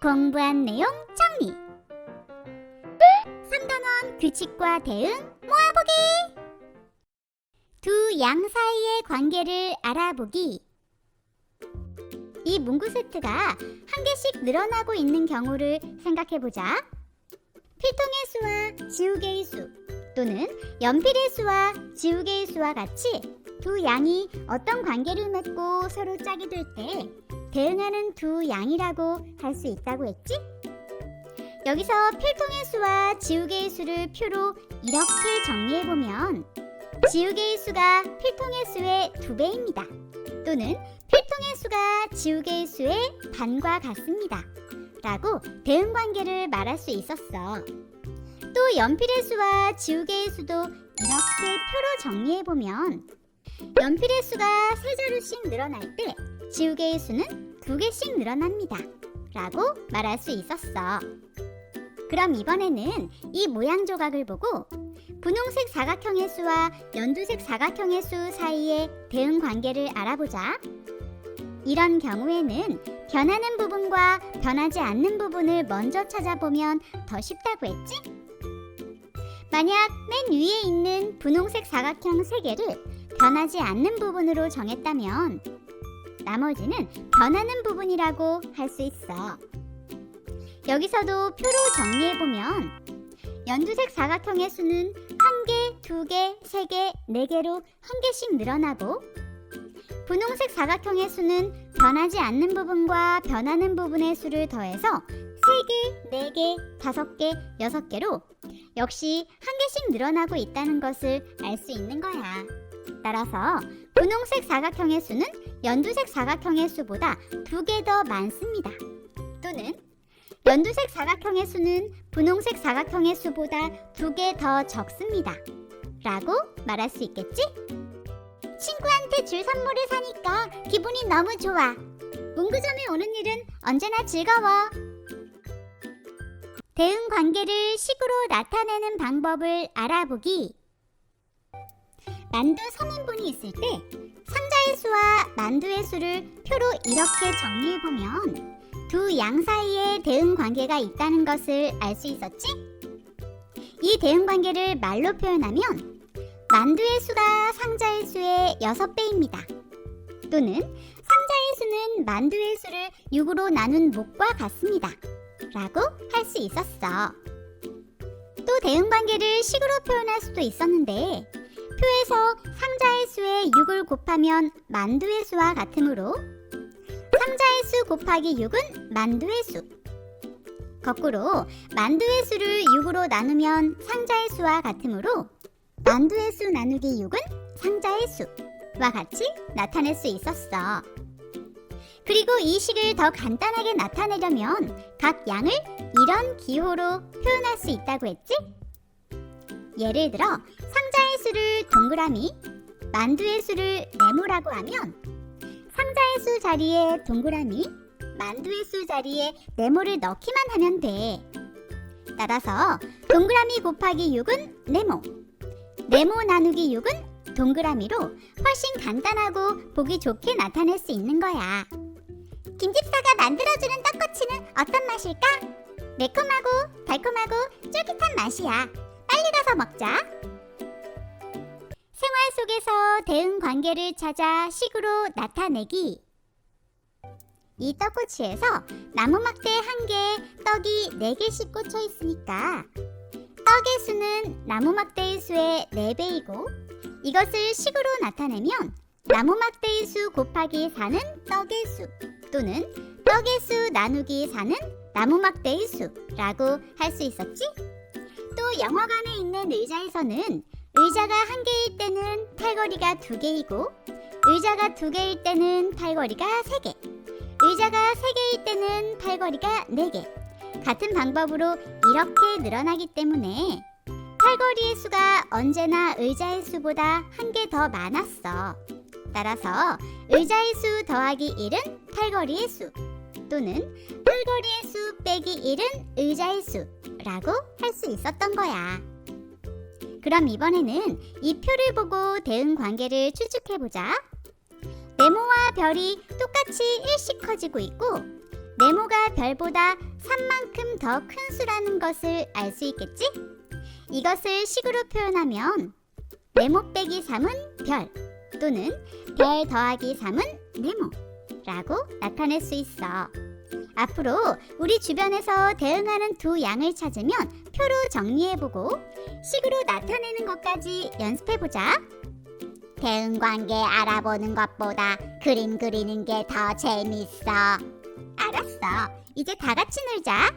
공부한 내용 정리. 3단원 규칙과 대응 모아보기. 두 양 사이의 관계를 알아보기. 이 문구 세트가 한 개씩 늘어나고 있는 경우를 생각해보자. 필통의 수와 지우개의 수 또는 연필의 수와 지우개의 수와 같이 두 양이 어떤 관계를 맺고 서로 짝이 될때 대응하는 두 양이라고 할 수 있다고 했지? 여기서 필통의 수와 지우개의 수를 표로 이렇게 정리해보면 지우개의 수가 필통의 수의 두 배입니다. 또는 필통의 수가 지우개의 수의 반과 같습니다. 라고 대응 관계를 말할 수 있었어. 또 연필의 수와 지우개의 수도 이렇게 표로 정리해보면 연필의 수가 세 자루씩 늘어날 때 지우개의 수는 두 개씩 늘어납니다. 라고 말할 수 있었어. 그럼 이번에는 이 모양 조각을 보고 분홍색 사각형의 수와 연두색 사각형의 수 사이의 대응 관계를 알아보자. 이런 경우에는 변하는 부분과 변하지 않는 부분을 먼저 찾아보면 더 쉽다고 했지? 만약 맨 위에 있는 분홍색 사각형 세 개를 변하지 않는 부분으로 정했다면 나머지는 변하는 부분이라고 할 수 있어. 여기서도 표로 정리해보면 연두색 사각형의 수는 한 개, 두 개, 세 개, 네 개로 한 개씩 늘어나고 분홍색 사각형의 수는 변하지 않는 부분과 변하는 부분의 수를 더해서 세 개, 네 개, 다섯 개, 여섯 개로 역시 한 개씩 늘어나고 있다는 것을 알 수 있는 거야. 따라서 분홍색 사각형의 수는 연두색 사각형의 수보다 두 개 더 많습니다. 또는 연두색 사각형의 수는 분홍색 사각형의 수보다 두 개 더 적습니다. 라고 말할 수 있겠지? 친구한테 줄 선물을 사니까 기분이 너무 좋아. 문구점에 오는 일은 언제나 즐거워. 대응 관계를 식으로 나타내는 방법을 알아보기. 만두 3인분이 있을 때 수와 만두의 수를 표로 이렇게 정리해보면 두 양 사이에 대응 관계가 있다는 것을 알 수 있었지? 이 대응 관계를 말로 표현하면 만두의 수가 상자의 수의 6배입니다. 또는 상자의 수는 만두의 수를 6으로 나눈 목과 같습니다. 라고 할 수 있었어. 또 대응 관계를 식으로 표현할 수도 있었는데 표에서 상자의 수에 6을 곱하면 만두의 수와 같으므로 상자의 수 곱하기 6은 만두의 수. 거꾸로 만두의 수를 6으로 나누면 상자의 수와 같으므로 만두의 수 나누기 6은 상자의 수와 같이 나타낼 수 있었어. 그리고 이 식을 더 간단하게 나타내려면 각 양을 이런 기호로 표현할 수 있다고 했지? 예를 들어 수를 동그라미, 만두의 수를 네모라고 하면 상자의 수 자리에 동그라미, 만두의 수 자리에 네모를 넣기만 하면 돼. 따라서 동그라미 곱하기 6은 네모, 네모 나누기 6은 동그라미로 훨씬 간단하고 보기 좋게 나타낼 수 있는 거야. 김집사가 만들어주는 떡꼬치는 어떤 맛일까? 매콤하고 달콤하고 쫄깃한 맛이야. 빨리 가서 먹자. 생활 속에서 대응 관계를 찾아 식으로 나타내기. 이 떡꼬치에서 나무 막대 한 개에 떡이 네 개씩 꽂혀 있으니까 떡의 수는 나무 막대의 수의 네 배이고 이것을 식으로 나타내면 나무 막대의 수 곱하기 4는 떡의 수 또는 떡의 수 나누기 4는 나무 막대의 수라고 할 수 있었지? 또 영화관에 있는 의자에서는 의자가 한 개일 때는 팔걸이가 두 개이고 의자가 두 개일 때는 팔걸이가 세 개, 의자가 세 개일 때는 팔걸이가 네 개. 같은 방법으로 이렇게 늘어나기 때문에 팔걸이의 수가 언제나 의자의 수보다 한 개 더 많았어. 따라서 의자의 수 더하기 1은 팔걸이의 수 또는 팔걸이의 수 빼기 1은 의자의 수라고 할 수 있었던 거야. 그럼 이번에는 이 표를 보고 대응 관계를 추측해보자. 네모와 별이 똑같이 1씩 커지고 있고 네모가 별보다 3만큼 더 큰 수라는 것을 알 수 있겠지? 이것을 식으로 표현하면 네모 빼기 3은 별 또는 별 더하기 3은 네모 라고 나타낼 수 있어. 앞으로 우리 주변에서 대응하는 두 양을 찾으면 표로 정리해보고 식으로 나타내는 것까지 연습해보자. 대응 관계 알아보는 것보다 그림 그리는 게 더 재밌어. 알았어. 이제 다 같이 놀자.